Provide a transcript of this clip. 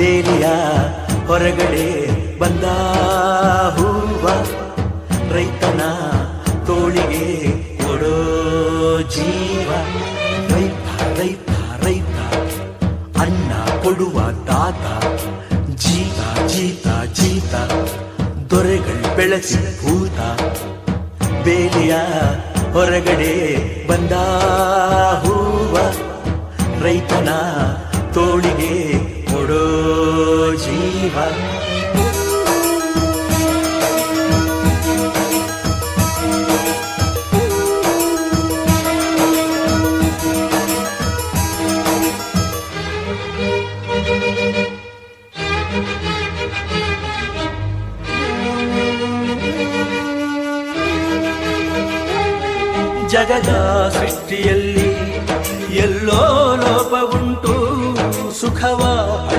ಬೇಲಿಯ ಹೊರಗಡೆ ಬಂದ ಹೂವ ರೈತನ ತೋಳಿಗೆ ಕೊಡೋ ಜೀವ. ರೈತ ರೈತ ರೈತ, ಅನ್ನ ಕೊಡುವ ತಾತ. ಜೀತ ಜೀತ ಜೀತ, ದೊರೆಗಳು ಬೆಳೆಸಿ ಭೂತ. ಬೇಲಿಯ ಹೊರಗಡೆ ಬಂದ ಹೂವ ರೈತನ ತೋಳಿ ಜೀವ ಜಗದ ಸೃಷ್ಟಿಯಲ್ಲಿ ಎಲ್ಲೋ ಲೋಪ ಉಂಟು ಸುಖವ ಹಂಚ